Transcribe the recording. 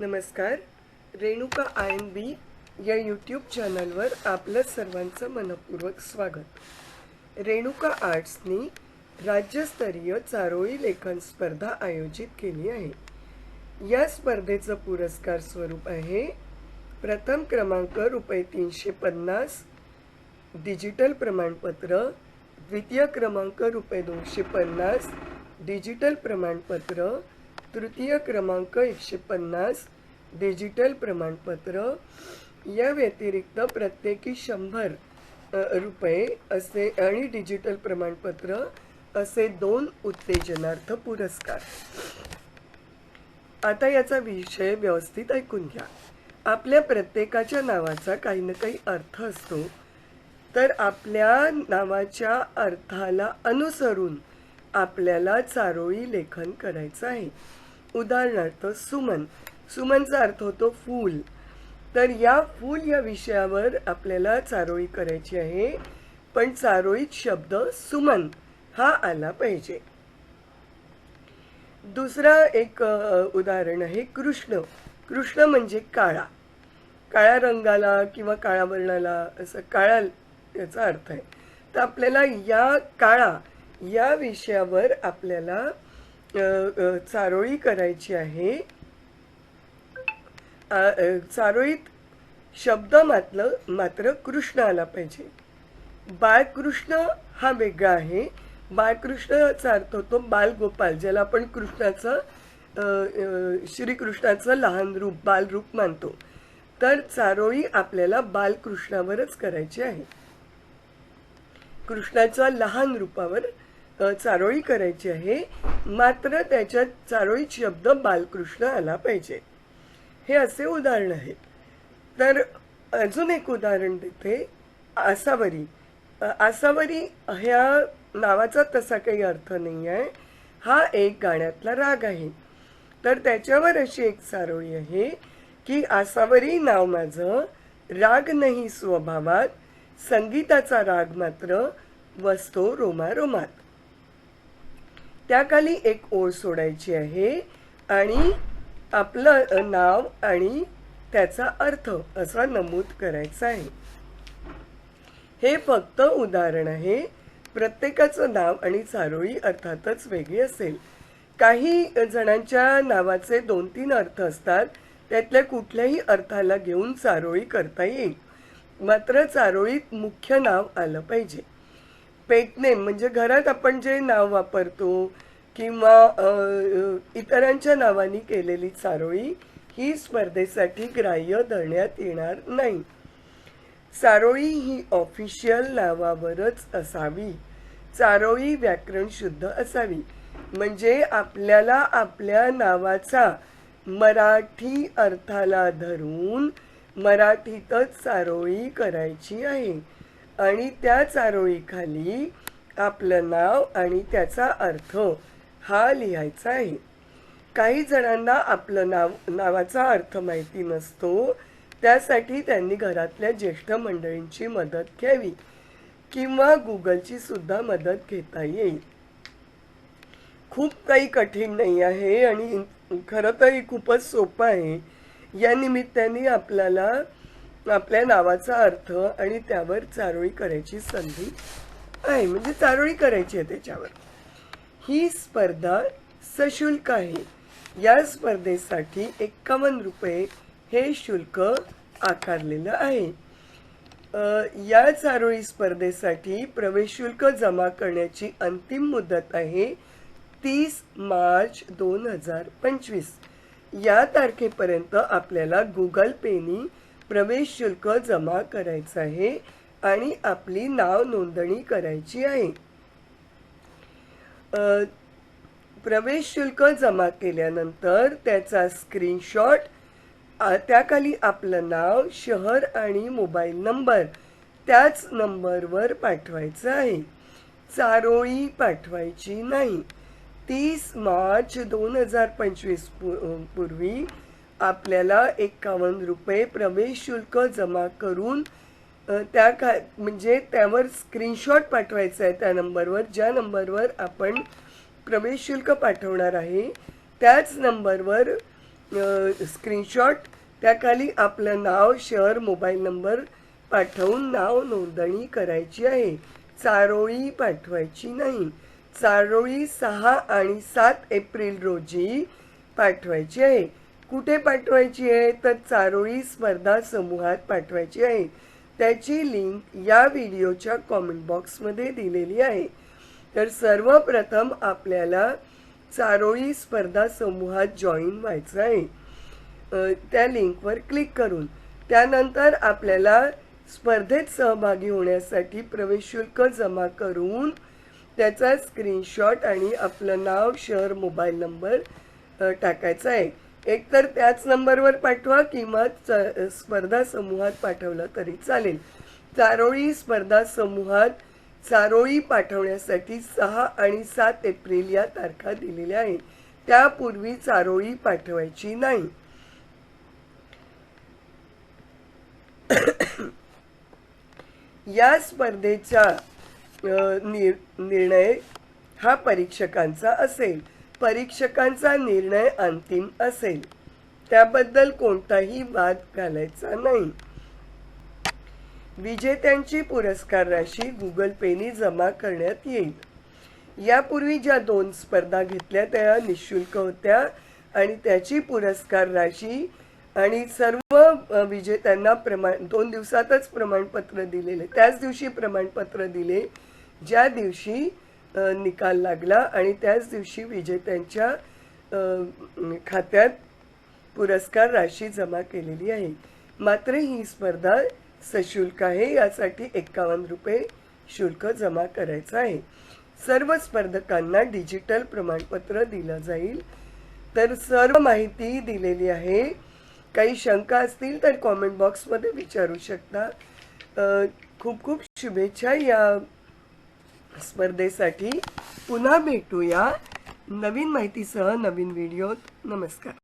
नमस्कार. Renuka I N बी या YouTube चॅनलवर आपलं सर्वांचं मनपूर्वक स्वागत. रेणुका आर्ट्सनी राज्यस्तरीय चारोळी लेखन स्पर्धा आयोजित केली आहे. या स्पर्धेचं पुरस्कार स्वरूप आहे प्रथम क्रमांक रुपये तीनशे पन्नास डिजिटल प्रमाणपत्र द्वितीय क्रमांक रुपये दोनशे पन्नास डिजिटल प्रमाणपत्र तृतीय क्रमांक एकशे पन्नास डिजिटल प्रमाणपत्र. या व्यतिरिक्त प्रत्येकी शंभर रुपये असे आणि डिजिटल प्रमाणपत्र असे दोन उत्तेजनार्थ पुरस्कार. आता याचा विषय व्यवस्थित ऐकून घ्या. आपल्या प्रत्येकाच्या नावाचा काही ना काही अर्थ असतो. तर आपल्या नावाच्या अर्थाला अनुसरून आपल्याला चारोळी लेखन करायचं आहे. उदाहरणार्थ सुमन. सुमनचा अर्थ होतो फूल. तर या फूल या विषयावर आपल्याला चारोळी करायची आहे. पण चारोळीत शब्द सुमन हा आला पाहिजे. दुसरा एक उदाहरण आहे कृष्ण. कृष्ण म्हणजे काळा. काळ्या रंगाला किंवा काळ्या वर्णाला असं काळा याचा अर्थ आहे. तर आपल्याला या काळा या विषयावर आपल्याला चारोळी करायची आहे. चारोळीत शब्द मात्र मात्र कृष्ण आला पाहिजे. बाळकृष्ण हा वेगळा आहे. बाळकृष्णाचा अर्थ होतो बालगोपाल ज्याला आपण कृष्णाचं श्रीकृष्णाचं लहान रूप बालरूप मानतो. तर चारोळी आपल्याला बालकृष्णावरच करायची आहे. कृष्णाच्या लहान रूपावर चारोळी करायची आहे. मात्र त्याच्यात चारोळीत शब्द बालकृष्ण आला पाहिजे. हे असे उदाहरण आहे. तर अजून एक उदाहरण देते आसावरी. आसावरी ह्या नावाचा तसा काही अर्थ नाही आहे. हा एक गाण्यातला राग आहे. तर त्याच्यावर अशी एक चारोळी आहे की आसावरी नाव माझं राग नाही स्वभावात संगीताचा राग मात्र वसतो रोमारोमात त्याखाली एक ओळ सोडायची आहे आणि आपलं नाव आणि त्याचा अर्थ असा नमूद करायचा आहे. हे फक्त उदाहरण आहे. प्रत्येकाचं नाव आणि चारोळी अर्थातच वेगळी असेल. काही जणांच्या नावाचे दोन तीन अर्थ असतात. त्यातल्या कुठल्याही अर्थाला घेऊन चारोळी करता येईल. मात्र चारोळीत मुख्य नाव आलं पाहिजे. पेटनेम म्हणजे घरात आपण जे नाव वापरतो किंवा इतरांच्या नावाने केलेली चारोळी ही स्पर्धेसाठी ग्राह्य धरण्यात येणार नाही. चारोळी ही ऑफिशियल नावावरच असावी. चारोळी व्याकरण शुद्ध असावी. म्हणजे आपल्याला आपल्या नावाचा मराठी अर्थाला धरून मराठीतच चारोळी करायची आहे. आणि त्या चारोळीखाली आपलं नाव आणि त्याचा अर्थ हा लिहायचा आहे. काही जणांना आपलं नाव नावाचा अर्थ माहिती नसतो. त्यासाठी त्यांनी घरातल्या ज्येष्ठ मंडळींची मदत घ्यावी किंवा गुगलची सुद्धा मदत घेता येईल. खूप काही कठीण नाही आहे आणि खरं तर खूपच सोपं आहे. या निमित्ताने आपल्याला आपल्या नावाचा अर्थ आणि त्यावर चारोळी करायची संधी आहे. म्हणजे चारोळी करायची आहे त्याच्यावर. ही स्पर्धा सशुल्क आहे. या स्पर्धेसाठी एक्कावन्न रुपये हे शुल्क आकारलेलं आहे. या चारोळी स्पर्धेसाठी प्रवेश शुल्क जमा करण्याची अंतिम मुदत आहे तीस मार्च दोन हजार पंचवीस. या तारखेपर्यंत आपल्याला गुगल पेनी प्रवेश शुल्क जमा करायचं आहे आणि आपली नाव नोंदणी करायची आहे. प्रवेश शुल्क जमा केल्यानंतर त्याचा स्क्रीनशॉट त्याखाली आपलं नाव शहर आणि मोबाईल नंबर त्याच नंबरवर पाठवायचं आहे. चारोळी पाठवायची नाही. तीस मार्च दोन हजार पंचवीस पूर्वी आपल्याला एकावन्न रुपये प्रवेश शुल्क जमा करून त्या का म्हणजे त्यावर स्क्रीनशॉट पाठवायचा आहे त्या नंबरवर ज्या नंबरवर आपण प्रवेश शुल्क पाठवणार आहे त्याच नंबरवर स्क्रीनशॉट त्याखाली आपलं नाव शहर मोबाईल नंबर पाठवून नाव नोंदणी करायची आहे. चारोळी पाठवायची नाही. चारोळी सहा आणि सात एप्रिल रोजी पाठवायची आहे. कुठे पाठवायची आहे? तर चारोळी स्पर्धा समूहात पाठवायची आहे. त्याची लिंक या व्हिडिओच्या कॉमेंट बॉक्समध्ये दिलेली आहे. तर सर्वप्रथम आपल्याला चारोळी स्पर्धा समूहात जॉईन व्हायचं आहे. त्या लिंकवर क्लिक करून. त्यानंतर आपल्याला स्पर्धेत सहभागी होण्यासाठी प्रवेश शुल्क जमा करून त्याचा स्क्रीनशॉट आणि आपलं नाव शहर मोबाईल नंबर टाकायचा आहे. एकतर त्याच नंबरवर पाठवा किंवा स्पर्धा समूहात पाठवलं तरी चालेल. चारोळी स्पर्धा समूहात चारोळी पाठवण्यासाठी सहा आणि सात एप्रिल या तारखा दिलेल्या आहेत. त्यापूर्वी चारोळी पाठवायची नाही. या स्पर्धेचा निर- निर्णय हा परीक्षकांचा असेल. परीक्षकांचा निर्णय अंतिम असेल. त्याबद्दल कोणताही वाद घालायचा नाही. विजेत्यांची पुरस्कार राशी गुगल पेनी जमा करण्यात येईल. यापूर्वी ज्या दोन स्पर्धा घेतल्या त्या निशुल्क होत्या आणि त्याची पुरस्कार राशी आणि सर्व विजेत्यांना प्रमाण दोन दिवसातच प्रमाणपत्र दिलेले त्याच दिवशी प्रमाणपत्र दिले. ज्या दिवशी निकाल लागला आणि त्याच दिवशी विजेत्यांच्या खात्यात पुरस्कार राशी जमा केलेली आहे. मात्र ही स्पर्धा सशुल्क आहे यासाठी एक्कावन्न रुपये शुल्क जमा करायचं आहे. सर्व स्पर्धकांना डिजिटल प्रमाणपत्र दिलं जाईल. तर सर्व माहिती दिलेली आहे. काही शंका असतील तर कॉमेंट बॉक्समध्ये विचारू शकता. खूप खूप शुभेच्छा या स्पर्धेसाठी पुन्हा भेटूया नवीन माहितीसह नवीन व्हिडिओत. नमस्कार.